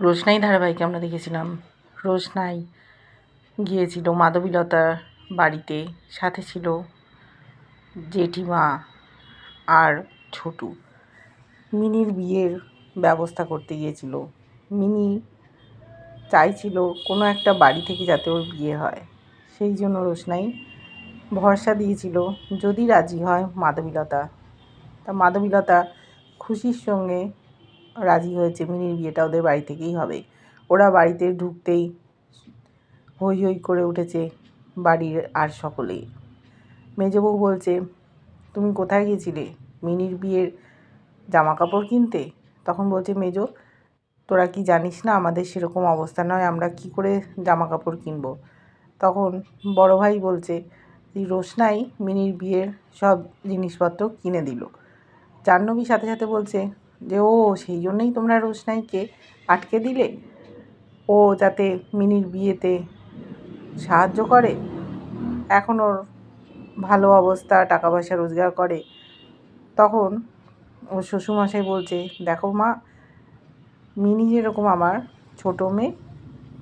রোশনাই ধারাবাহিকে আমরা দেখেছিলাম। রোশনাই গিয়েছিল মাধবীলতার বাড়িতে, সাথে ছিল জেঠিমা আর ছোটু। মিনির বিয়ের ব্যবস্থা করতে গিয়েছিল। মিনি চাইছিল কোনো একটা বাড়ি থেকে যাতে ওর বিয়ে হয়। সেই জন্য রোশনাই ভরসা দিয়েছিল, যদি রাজি হয় মাধবীলতা। তা মাধবীলতা খুশির সঙ্গে রাজি হয়েছে। মিনির বিয়েটা ওদের বাড়ি থেকেই হবে। ওরা বাড়িতে ঢুকতেই হই হই করে উঠেছে বাড়ির আর সকলেই। মেজবউ বলছে, তুমি কোথায় গেছিলে? মিনির বিয়ের জামা কাপড় কিনতে? তখন বলছে, মেজো, তোরা কি জানিস না, আমাদের সেরকম অবস্থা নয়, আমরা কি করে জামা কাপড় কিনবো? তখন বড় ভাই বলছে রোশনাই মিনির বিয়ের সব জিনিসপত্র কিনে দিল। জাহ্নবী সাথে সাথে বলছে যে, ও, সেই জন্যই তোমরা রোশনাইকে আটকে দিলে। ও যাতে মিনির বিয়েতে সাহায্য করে, এখন ওর ভালো অবস্থা টাকা পয়সা রোজগার করে। তখন ওর শ্বশুরমশাই বলছে, দেখো মা, মিনি যেরকম আমার ছোটো মেয়ে,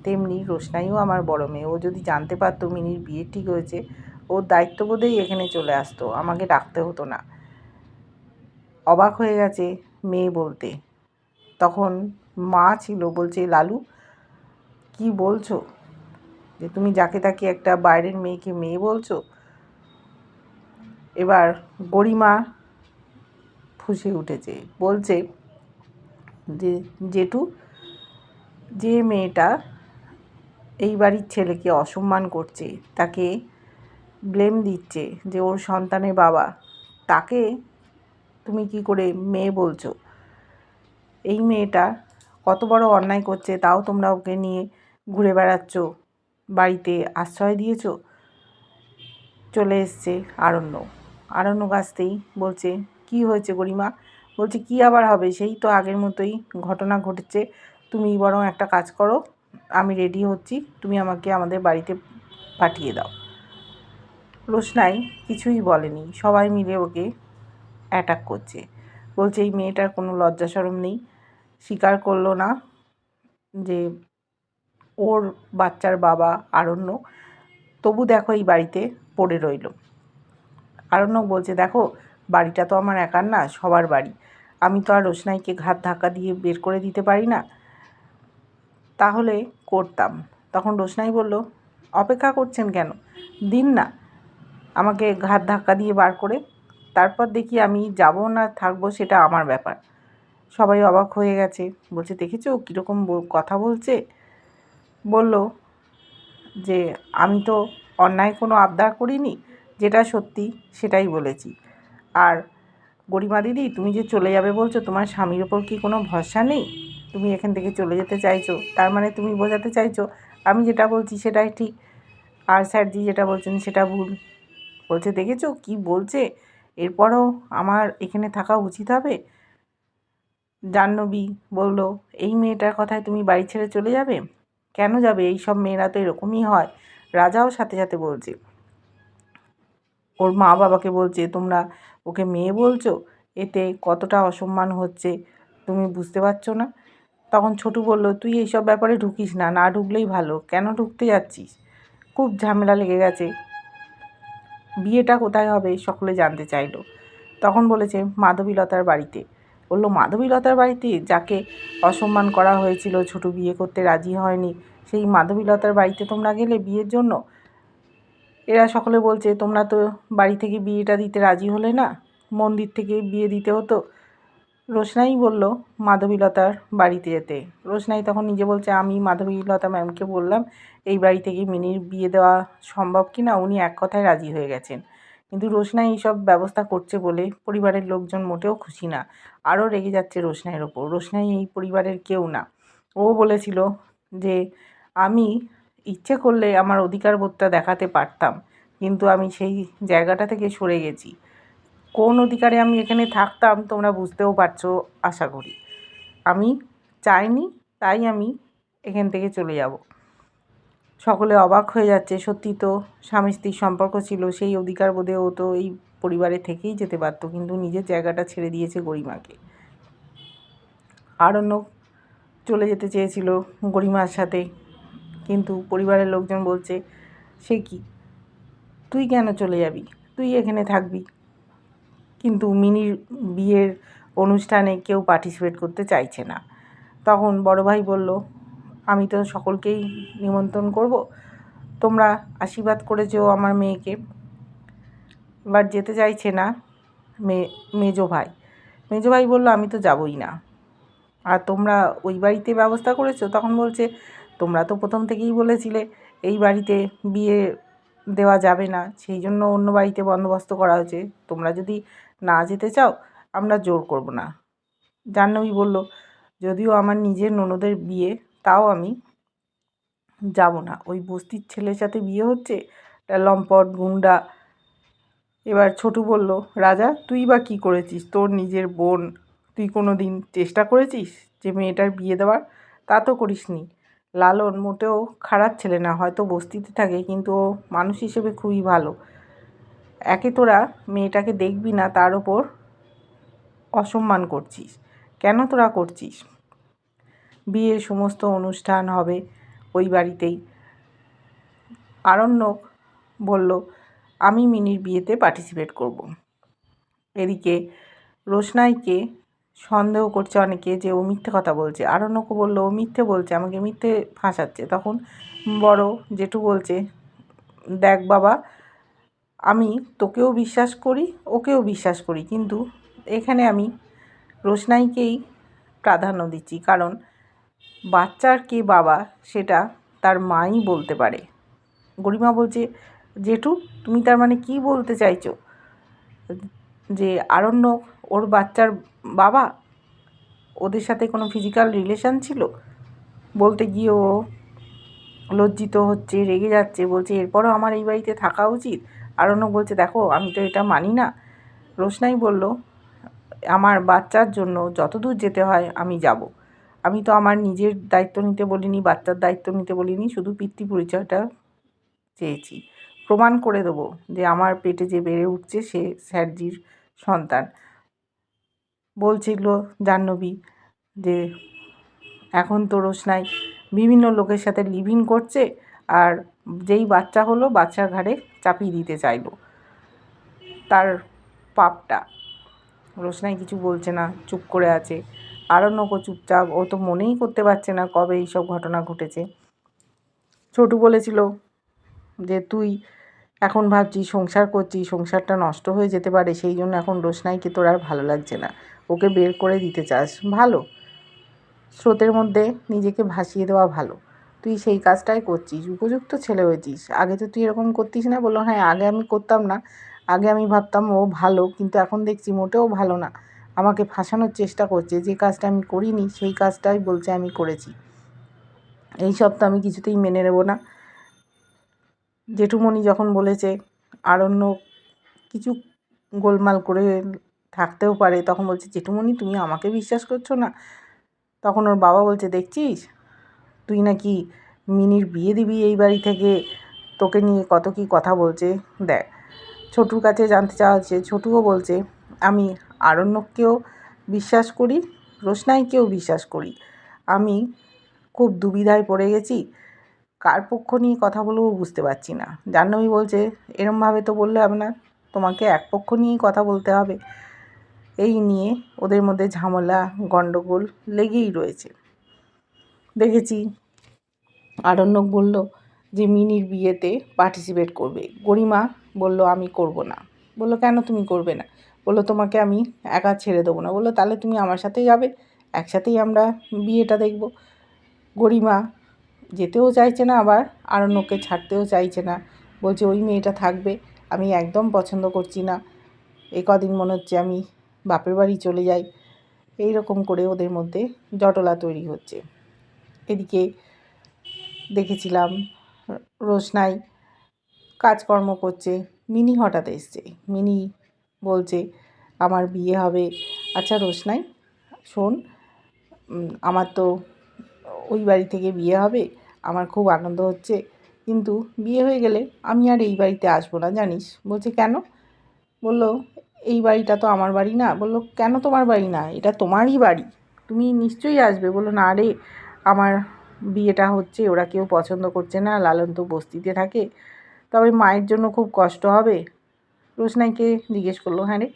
তেমনি রোশনাইও আমার বড় মেয়ে। ও যদি জানতে পারতো মিনির বিয়ে ঠিক হয়েছে, ওর দায়িত্ববোধেই এখানে চলে আসতো। আমাকে ডাকতে হতো না। অবাক হয়ে গেছে মেয়ে বলতে। তখন মা ছিল, বলছে, লালু, কি বলছো? যে তুমি যাকে তাকে একটা বাইরের মেয়েকে মেয়ে বলছো? এবার গরিমা ফুসে উঠেছে। বলছে যে, জেঠু, যে মেয়েটা এই বাড়ির ছেলেকে অসম্মান করছে, তাকে ব্লেম দিচ্ছে যে ওর সন্তানের বাবা, তাকে তুমি কি করে মেয়ে বলছো? এই মেয়েটা কত বড় অন্যায় করছে, তাও তোমরা ওকে নিয়ে ঘুরে বেড়াচ্ছ, বাড়িতে আশ্রয় দিয়েছ? চলে এসছে আরণ্য। আরণ্য আসতেই বলছে, কি হয়েছে গরিমা? বলছে, কি আবার হবে? সেই তো আগের মতোই ঘটনা ঘটেছে। তুমি বরং একটা কাজ করো, আমি রেডি হচ্ছি, তুমি আমাকে আমাদের বাড়িতে পাঠিয়ে দাও। রোশনাই কিছুই বলেনি। সবাই মিলে ওকে অ্যাটাক করছে। বলছে, এই মেয়েটার কোনো লজ্জা সরম নেই। স্বীকার করল না যে ওর বাচ্চার বাবা আরণ্য। তবু দেখো এই বাড়িতে পড়ে রইল। আরণ্যক বলছে, দেখো, বাড়িটা তো আমার একার না, সবার বাড়ি। আমি তো আর রোশনাইকে ঘাত ধাক্কা দিয়ে বের করে দিতে পারি না। তাহলে করতাম। তখন রোশনাই বলল, অপেক্ষা করছেন কেন? দিন না। আমাকে ঘাত ধাক্কা দিয়ে বার করে তারপর দেখি আমি যাব না, থাকব সেটা আমার ব্যাপার। সবাই অবাক হয়ে গেছে। বলছে, দেখেছ কীরকম কথা বলছে? বলল যে, আমি তো অন্যায় কোনো আবদার করিনি, যেটা সত্যি সেটাই বলেছি। আর গরিমা দিদি, তুমি যে চলে যাবে বলছো, তোমার স্বামীর ওপর কি কোনো ভরসা নেই? তুমি এখান থেকে চলে যেতে চাইছো। তার মানে তুমি বোঝাতে চাইছো, আমি যেটা বলছি সেটাই ঠিক। আর স্যারজি যেটা বলছেন সেটা ভুল। বলছে, দেখেছ কি বলছে? এরপরও আমার এখানে থাকা উচিত হবে? জাহ্নবী বলল, এই মেয়েটার কথায় তুমি বাড়ি ছেড়ে চলে যাবে? কেন যাবে? এই সব মেয়েরা তো এরকমই হয়। রাজাও সাথে সাথে বলছে, ওর মা বাবাকে বলছে, তোমরা ওকে মেয়ে বলছো? এতে কতটা অসম্মান হচ্ছে, তুমি বুঝতে পারছ না? তখন ছোটু বলল, তুই এইসব ব্যাপারে ঢুকিস না না ঢুকলেই ভালো। কেন ঢুকতে যাচ্ছিস? খুব ঝামেলা লেগে গেছে। বিয়েটা কোথায় হবে সকলে জানতে চাইল। তখন বলেছে মাধবীলতার বাড়িতে। বলল, মাধবীলতার বাড়িতে যাকে অসম্মান করা হয়েছিল, ছোট বিয়ে করতে রাজি হয়নি, সেই মাধবীলতার বাড়িতে তোমরা গেলে বিয়ের জন্য? এরা সকলে বলছে, তোমরা তো বাড়ি থেকে বিয়েটা দিতে রাজি হলে না? মন্দির থেকে বিয়ে দিতে হতো? রোশনাই বলল, মাধবীলতার বাড়িতে যেতে। রোশনাই তখন নিজে বলছে, আমি মাধবীলতা ম্যামকে বললাম, এই বাড়ি থেকে মিনির বিয়ে দেওয়া সম্ভব কি না? উনি এক কথায় রাজি হয়ে গেছেন। কিন্তু রোশনাই এইসব ব্যবস্থা করছে বলে পরিবারের লোকজন মোটেও খুশি না। আরও রেগে যাচ্ছে রোশনাইয়ের ওপর। রোশনাই এই পরিবারের কেউ না। ও বলেছিল যে, আমি ইচ্ছে করলে আমার অধিকার বোধটা দেখাতে পারতাম, কিন্তু আমি সেই জায়গাটা থেকে সরে গেছি। কোন অধিকারে আমি এখানে থাকতাম, তোমরা বুঝতেও পারছ, আশা করি। আমি চাইনি, তাই আমি এখান থেকে চলে যাব। সকলে অবাক হয়ে যাচ্ছে, সত্যি তো স্বামী স্ত্রীর সম্পর্ক ছিল, সেই অধিকার বোধে ও তো এই পরিবারে থেকেই যেতে পারতো, কিন্তু নিজের জায়গাটা ছেড়ে দিয়েছে গরিমাকে। আরণ্য চলে যেতে চেয়েছিল গরিমার সাথে, কিন্তু পরিবারের লোকজন বলছে, সে কি? তুই কেন চলে যাবি? তুই এখানে থাকবি? কিন্তু মিনির বিয়ের অনুষ্ঠানে কেউ পার্টিসিপেট করতে চাইছে না। তখন বড় ভাই বলল, আমি তো সকলকেই নিমন্ত্রণ করব। তোমরা আশীর্বাদ করেছ আমার মেয়েকে। এবার যেতে চাইছে না মেয়ে মেজো ভাই। মেজো ভাই বলল, আমি তো যাবই না। আর তোমরা ওই বাড়িতে ব্যবস্থা করেছ? তখন বলছে, তোমরা তো প্রথম থেকেই বলেছিলে, এই বাড়িতে বিয়ে দেওয়া যাবে না। সেই জন্য অন্য বাড়িতে বন্দোবস্ত করা হয়েছে। তোমরা যদি না যেতে চাও, আমরা জোর করব না। জাহ্নবী বলল, যদিও আমার নিজের ননদের বিয়ে, তাও আমি যাব না। ওই বস্তির ছেলের সাথে বিয়ে হচ্ছে একটা লম্পট, গুন্ডা। এবার ছোটু বলল, রাজা, তুই বা কী করেছিস? তোর নিজের বোন, তুই কোনো দিন চেষ্টা করেছিস যে মেয়েটার বিয়ে দেওয়ার? তা তো করিসনি। লালন মোটেও খারাপ ছেলে না, হয়তো বস্তিতে থাকে, কিন্তু ও মানুষ হিসেবে খুবই ভালো। একে তোরা মেয়েটাকে দেখবি না, তার ওপর অসম্মান করছিস। কেন তোরা করছিস? বিয়ের সমস্ত অনুষ্ঠান হবে ওই বাড়িতেই। আরণ্যক বলল, আমি মিনির বিয়েতে পার্টিসিপেট করব। এদিকে রোশনাইকে সন্দেহ করছে অনেকে যে ও মিথ্যে কথা বলছে। আরণ্যকও বলল, ও মিথ্যে বলছে, আমাকে মিথ্যে ফাঁসাচ্ছে। তখন বড় জেঠু বলছে, দেখ বাবা আমি তোকেও বিশ্বাস করি, ওকেও বিশ্বাস করি। কিন্তু এখানে আমি রোশনাইকেই প্রাধান্য দিচ্ছি। কারণ বাচ্চার কে বাবা সেটা তার মাই বলতে পারে। গরিমা বলছে, জেঠু, তুমি তার মানে কি বলতে চাইছো? যে আরণ্যক ওর বাচ্চার বাবা? ওদের সাথে কোনো ফিজিক্যাল রিলেশান ছিল? বলতে গিয়ে ও লজ্জিত হচ্ছে, রেগে যাচ্ছে। বলছে, এরপরও আমার এই বাড়িতে থাকা উচিত? আরণ্যক বলছে, দেখো, আমি তো এটা মানি না। রোশনাই বলল, আমার বাচ্চার জন্য যতদূর যেতে হয় আমি যাব। আমি তো আমার নিজের দায়িত্ব নিতে বলিনি, বাচ্চার দায়িত্ব নিতে বলিনি, শুধু পিতৃ পরিচয়টা চেয়েছি। প্রমাণ করে দেবো যে আমার পেটে যে বেড়ে উঠছে সে স্যারজির সন্তান। বলছিল জাহ্নবী যে, এখন তো রোশনাই বিভিন্ন লোকের সাথে লিভিং করছে আর যেই বাচ্চা হলো বাচ্চার ঘাড়ে চাপিয়ে দিতে চাইলো তার পাপটা। রোশনাই কিছু বলছে না, চুপ করে আছে। আরণ্যকও চুপচাপ, ও তো মনেই করতে পারছে না কবে এইসব ঘটনা ঘটেছে। ছোটু বলেছিল যে, তুই এখন ভাবছি সংসার করছি সংসারটা নষ্ট হয়ে যেতে পারে, সেই জন্য এখন রোশনাইকে তোর আর ভালো লাগছে না। ওকে বের করে দিতে চাস, ভালো। স্রোতের মধ্যে নিজেকে ভাসিয়ে দেওয়া ভালো। তুই সেই কাজটাই করছিস, উপযুক্ত ছেলে হয়েছিস। আগে তো তুই এরকম করতিস না, বলল হ্যাঁ আগে আমি করতাম না, আগে আমি ভাবতাম ও ভালো, কিন্তু এখন দেখছি মোটেও ভালো না। আমাকে ফাঁসানোর চেষ্টা করছে, যে কাজটা আমি করিনি, সেই কাজটাই বলছে আমি করেছি। এই সব তো আমি কিছুতেই মেনে নেব না। জেঠুমণি যখন বলেছে, আরণ্য কিছু গোলমাল করে থাকতেও পারে, তখন বলছে, জেঠুমণি, তুমি আমাকে বিশ্বাস করছ না? তখন ওর বাবা বলছে, দেখছিস? তুই নাকি মিনির বিয়ে দিবি এই বাড়ি থেকে? তোকে নিয়ে কত কি কথা বলছে? দেখ, ছোটুর কাছে জানতে চাওয়া হচ্ছে, ছোটুও বলছে, আমি আরণ্যককেও বিশ্বাস করি, রোশনাইকেও বিশ্বাস করি। আমি খুব দুবিধায় পড়ে গেছি, কার পক্ষ নিয়ে কথা বলব বুঝতে পারছি না। জাহ্নবী বলছে, এরমভাবে তো বললে হবে না, তোমাকে এক পক্ষ নিয়েই কথা বলতে হবে। এই নিয়ে ওদের মধ্যে ঝামেলা, গণ্ডগোল লেগেই রয়েছে। দেখেছি। আরণ্যক বলল, যে মিনির বিয়েতে পার্টিসিপেট করবে। গরিমা বলল, আমি করব না। বলল, কেন তুমি করবে না? বলল, তোমাকে আমি একা ছেড়ে দেবো না। বলল, তাহলে তুমি আমার সাথে যাবে, একসাথেই আমরা বিয়েটা দেখব। গরিমা, যেতেও চাইছে না আবার আরণ্যকে ছাড়তেও চাইছে না। বলছে, ওই মেয়েটা থাকবে, আমি একদম পছন্দ করছি না। এ কদিন মনে হচ্ছে আমি বাপের বাড়ি চলে যাই। এই রকম করে ওদের মধ্যে জটলা তৈরি হচ্ছে। এদিকে দেখেছিলাম, রোশনাই কাজকর্ম করছে। মিনি হঠাৎ এসছে। মিনি বলছে, আমার বিয়ে হবে। আচ্ছা রোশনাই, শোন আমার তো ওই বাড়ি থেকে বিয়ে হবে। আমার খুব আনন্দ হচ্ছে। কিন্তু বিয়ে হয়ে গেলে আমি আর এই বাড়িতে আসব না, জানিস? বলছে, কেন? বলল, এই বাড়িটা তো আমার বাড়ি না। বলল, কেন তোমার বাড়ি না? এটা তোমারই বাড়ি। তুমি নিশ্চয়ই আসবে। বলল, না রে আমার বিয়েটা হচ্ছে, ওরা কেউ পছন্দ করছে না, লালন তো বস্তিতে থাকে। তবে মায়ের জন্য খুব কষ্ট হবে। রোশনাইকে জিজ্ঞেস করল হ্যাঁ রে,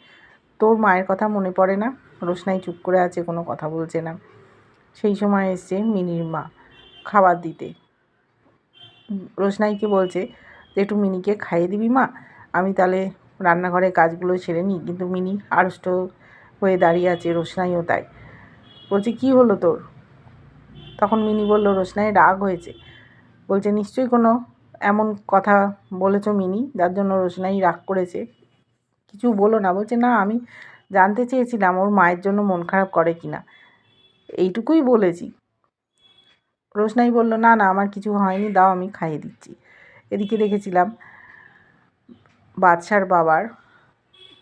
তোর মায়ের কথা মনে পড়ে না? রোশনাই চুপ করে আছে, কোনো কথা বলছে না। সেই সময় এসছে মিনির মা খাবার দিতে। রোশনাইকে বলছে যে, একটু মিনিকে খাইয়ে দিবি মা, আমি তাহলে রান্নাঘরের কাজগুলো সেরে নিই। কিন্তু মিনি আড়ষ্ট হয়ে দাঁড়িয়ে আছে, রোশনাইও তাই। বলছে, কি হলো তোর? তখন মিনি বলল, রোশনাই, রাগ হয়েছে। বলছে, নিশ্চয়ই কোনো এমন কথা বলেছ মিনি, যার জন্য রোশনাই রাগ করেছে। কিছু বলো না। বলছে, না, আমি জানতে চেয়েছিলাম ওর মায়ের জন্য মন খারাপ করে কি না। এইটুকুই বলেছি। রোশনাই বলল, না না, আমার কিছু হয়নি, দাও, আমি খাইয়ে দিচ্ছি। এদিকে দেখেছিলাম বাদশার বাবার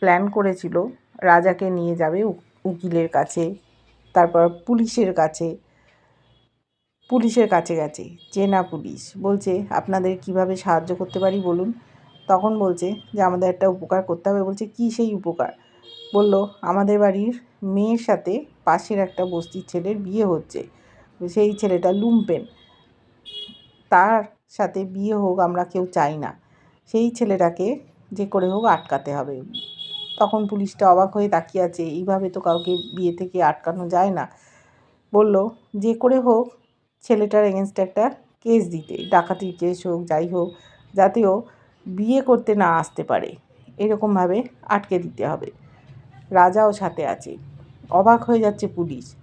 প্ল্যান করেছিল, রাজাকে নিয়ে যাবে উকিলের কাছে, তারপর পুলিশের কাছে। পুলিশের কাছে গেছে চেনা পুলিশ। বলছে, আপনাদের কীভাবে সাহায্য করতে পারি, বলুন? তখন বলছে যে, আমাদের একটা উপকার করতে হবে। বলছে, কি সেই উপকার? বলল, আমাদের বাড়ির মেয়ের সাথে পাশের একটা বস্তির ছেলের বিয়ে হচ্ছে। সেই ছেলেটা লুম্পেন। তার সাথে বিয়ে হোক, আমরা কেউ চাই না। সেই ছেলেটাকে যে করে হোক, আটকাতে হবে। তখন পুলিশটা অবাক হয়ে তাকিয়ে আছে, এইভাবে তো কাউকে বিয়ে থেকে আটকানো যায় না। বলল, যে করে হোক ছেলেটার এগেনস্টে একটা কেস দিতে, ডাকাতির কেস হোক, যাই হোক যাতে ও বিয়ে করতে না আসতে পারে। এরকমভাবে আটকে দিতে হবে। রাজাও সাথে আছে। অবাক হয়ে যাচ্ছে পুলিশ।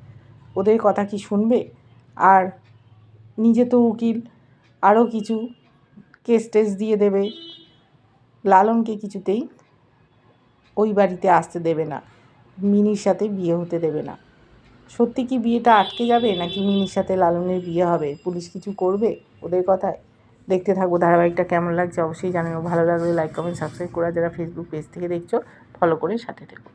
ওদের কথা কি শুনবে? আর নিজে তো উকিল, আরও কিছু কেস টেস দিয়ে দেবে। লালনকে কিছুতেই ওই বাড়িতে আসতে দেবে না। মিনির সাথে বিয়ে হতে দেবে না। সত্যি কি বিয়েটা আটকে যাবে নাকি মিনির সাথে লালনের বিয়ে হবে? পুলিশ কিছু করবে ওদের কথায়? দেখতে থাকব, ধারাবাহিকটা কেমন লাগছে অবশ্যই জানিও। ভালো লাগলে লাইক কমেন্ট সাবস্ক্রাইব করা যারা ফেসবুক পেজ থেকে দেখছ ফলো করে সাথে থেকো।